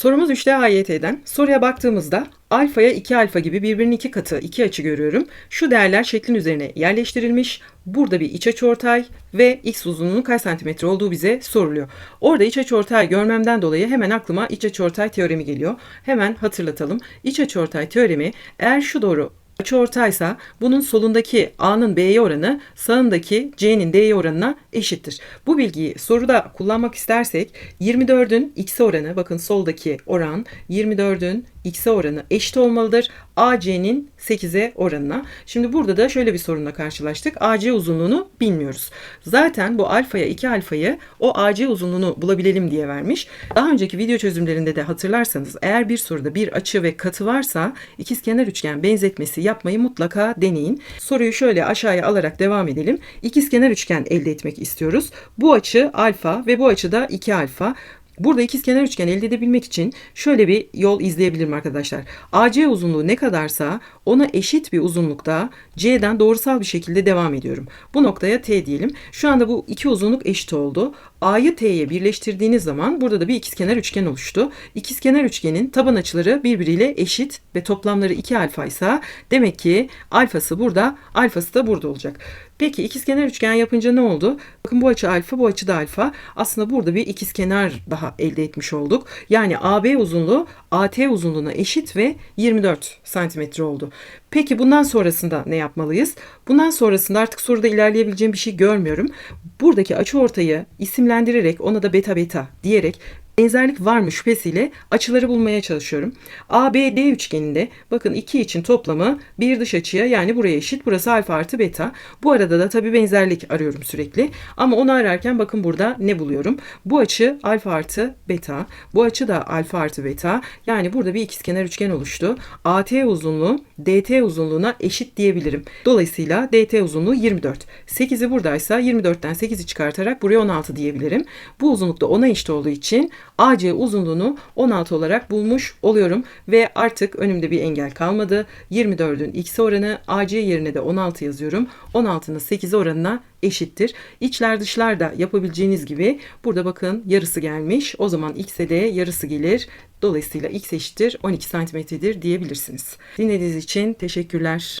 Sorumuz 3'te AYT'den. Soruya baktığımızda alfaya 2 alfa gibi birbirinin iki katı iki açı görüyorum. Şu değerler şeklin üzerine yerleştirilmiş. Burada bir iç açıortay ve x uzunluğunun kaç santimetre olduğu bize soruluyor. Orada iç açıortay görmemden dolayı hemen aklıma iç açıortay teoremi geliyor. Hemen hatırlatalım. İç açıortay teoremi eğer şu doğru açıortaysa bunun solundaki A'nın B'ye oranı sağındaki C'nin D'ye oranına eşittir. Bu bilgiyi soruda kullanmak istersek 24'ün X'e oranı bakın soldaki oran 24'ün X'e oranı eşit olmalıdır. AC'nin 8'e oranına. Şimdi burada da şöyle bir sorunla karşılaştık. AC uzunluğunu bilmiyoruz. Zaten bu alfaya 2 alfayı o AC uzunluğunu bulabilelim diye vermiş. Daha önceki video çözümlerinde de hatırlarsanız eğer bir soruda bir açı ve katı varsa ikizkenar üçgen benzetmesi yapmayı mutlaka deneyin. Soruyu şöyle aşağıya alarak devam edelim. İkizkenar üçgen elde etmek istiyoruz. Bu açı alfa ve bu açı da 2 alfa. Burada ikizkenar üçgen elde edebilmek için şöyle bir yol izleyebilirim arkadaşlar. AC uzunluğu ne kadarsa ona eşit bir uzunlukta C'den doğrusal bir şekilde devam ediyorum. Bu noktaya T diyelim. Şu anda bu iki uzunluk eşit oldu. A'yı T'ye birleştirdiğiniz zaman burada da bir ikizkenar üçgen oluştu. İkizkenar üçgenin taban açıları birbiriyle eşit ve toplamları 2 alfa ise demek ki alfası burada, alfası da burada olacak. Peki ikizkenar üçgen yapınca ne oldu? Bakın bu açı alfa, bu açı da alfa. Aslında burada bir ikizkenar daha elde etmiş olduk. Yani AB uzunluğu AT uzunluğuna eşit ve 24 santimetre oldu. Peki bundan sonrasında ne yapmalıyız? Bundan sonrasında artık soruda ilerleyebileceğim bir şey görmüyorum. Buradaki açı ortayı isimlendirerek ona da beta beta diyerek benzerlik var mı şüphesiyle açıları bulmaya çalışıyorum. ABD üçgeninde bakın iki için toplamı bir dış açıya yani buraya eşit. Burası alfa artı beta. Bu arada da tabii benzerlik arıyorum sürekli. Ama onu ararken bakın burada ne buluyorum? Bu açı alfa artı beta. Bu açı da alfa artı beta. Yani burada bir ikizkenar üçgen oluştu. AT uzunluğu DT uzunluğuna eşit diyebilirim. Dolayısıyla DT uzunluğu 24. 8'i buradaysa 24'ten 8'i çıkartarak buraya 16 diyebilirim. Bu uzunluk da 10'a eşit olduğu için AC uzunluğunu 16 olarak bulmuş oluyorum ve artık önümde bir engel kalmadı. 24'ün x oranı AC yerine de 16 yazıyorum. 16'nın 8 oranına eşittir. İçler dışlar da yapabileceğiniz gibi burada bakın yarısı gelmiş. O zaman x'e de yarısı gelir. Dolayısıyla x eşittir 12 santimetredir diyebilirsiniz. Dinlediğiniz için teşekkürler.